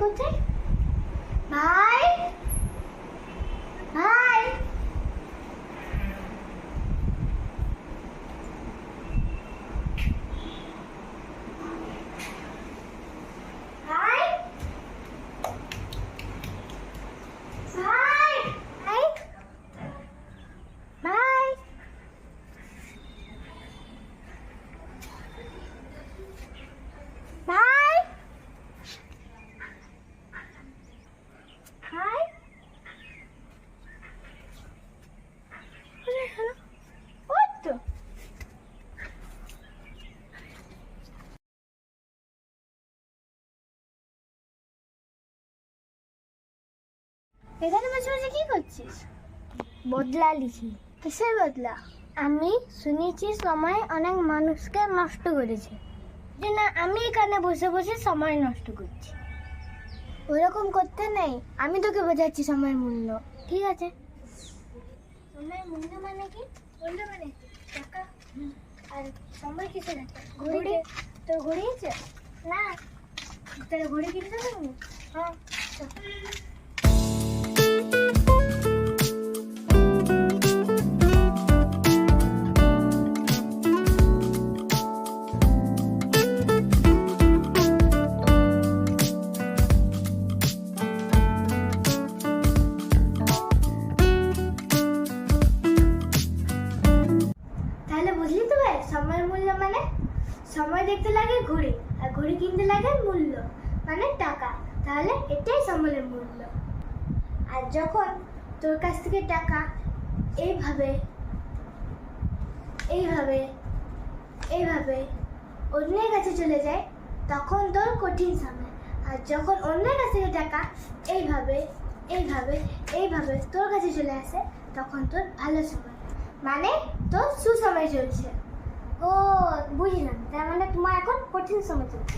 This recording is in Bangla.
কোথায় ভাই এখানে বসে বসে কি করছিস? বদলা লিখি। কিসের বদলা? আমি শুনেছি সময় অনেক মানুষকে নষ্ট করেছে। যে না আমি এখানে বসে বসে সময় নষ্ট করছি। ওরকম করতে নেই। আমি তোকে বোঝাচ্ছি সময়ের মূল্য। ঠিক আছে। সময়ের মূল্য মানে কি? মূল্য মানে টাকা? আর সময় কিসে ঘড়ি। তোর ঘড়ি আছে? না। তোর ঘড়ি কিনতে পারবি হ্যাঁ। মানে? সময় দেখতে লাগে ঘড়ি, আর ঘড়ি কিনতে লাগে মূল্য মানে টাকা। তাহলে এটাই সময়ের মূল্য। আর যখন তোর কাছ থেকে টাকা, এইভাবে এইভাবে এইভাবে অন্যের কাছে চলে যায়, তখন তোর কঠিন সময়। আর যখন অন্যের কাছ থেকে টাকা, এইভাবে এইভাবে এইভাবে তোর কাছে চলে আসে, তখন তোর ভালো সময়। মানে তোর সুসময় চলছে। ও বুঝলাম। তার মানে তোমার এখন কঠিন সময় চলছে।